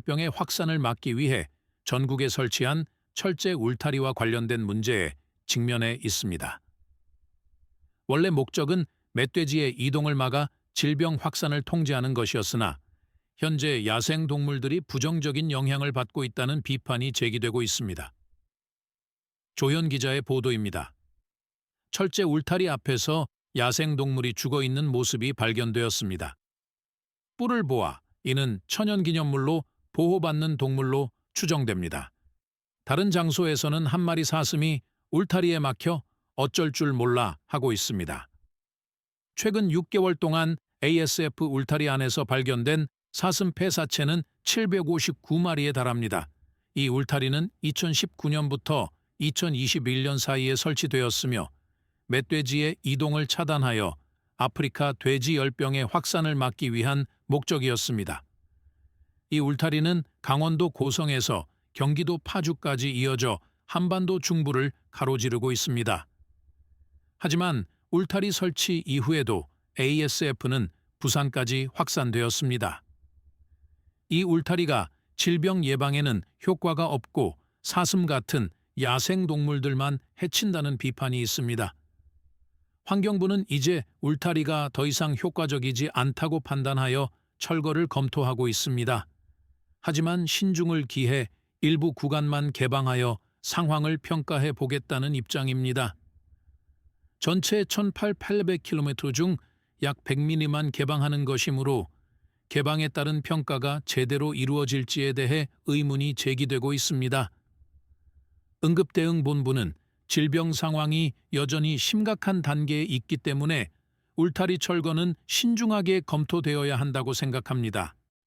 병의 확산을 막기 위해 전국에 설치한 철제 울타리와 관련된 문제에 직면해 있습니다. 원래 목적은 멧돼지의 이동을 막아 질병 확산을 통제하는 것이었으나 현재 야생 동물들이 부정적인 영향을 받고 있다는 비판이 제기되고 있습니다. 조현 기자의 보도입니다. 철제 울타리 앞에서 야생 동물이 죽어 있는 모습이 발견되었습니다. 뿔을 보아 이는 천연기념물로 보호받는 동물로 추정됩니다. 다른 장소에서는 한 마리 사슴이 울타리에 막혀 어쩔 줄 몰라 하고 있습니다. 최근 6개월 동안 ASF 울타리 안에서 발견된 사슴 폐사체는 759마리에 달합니다. 이 울타리는 2019년부터 2021년 사이에 설치되었으며 멧돼지의 이동을 차단하여 아프리카 돼지 열병의 확산을 막기 위한 목적이었습니다. 이 울타리는 강원도 고성에서 경기도 파주까지 이어져 한반도 중부를 가로지르고 있습니다. 하지만 울타리 설치 이후에도 ASF는 부산까지 확산되었습니다. 이 울타리가 질병 예방에는 효과가 없고 사슴 같은 야생 동물들만 해친다는 비판이 있습니다. 환경부는 이제 울타리가 더 이상 효과적이지 않다고 판단하여 철거를 검토하고 있습니다. 하지만 신중을 기해 일부 구간만 개방하여 상황을 평가해 보겠다는 입장입니다. 전체 1,800km 중 약 100mm만 개방하는 것이므로 개방에 따른 평가가 제대로 이루어질지에 대해 의문이 제기되고 있습니다. 응급대응본부는 질병 상황이 여전히 심각한 단계에 있기 때문에 울타리 철거는 신중하게 검토되어야 한다고 생각합니다.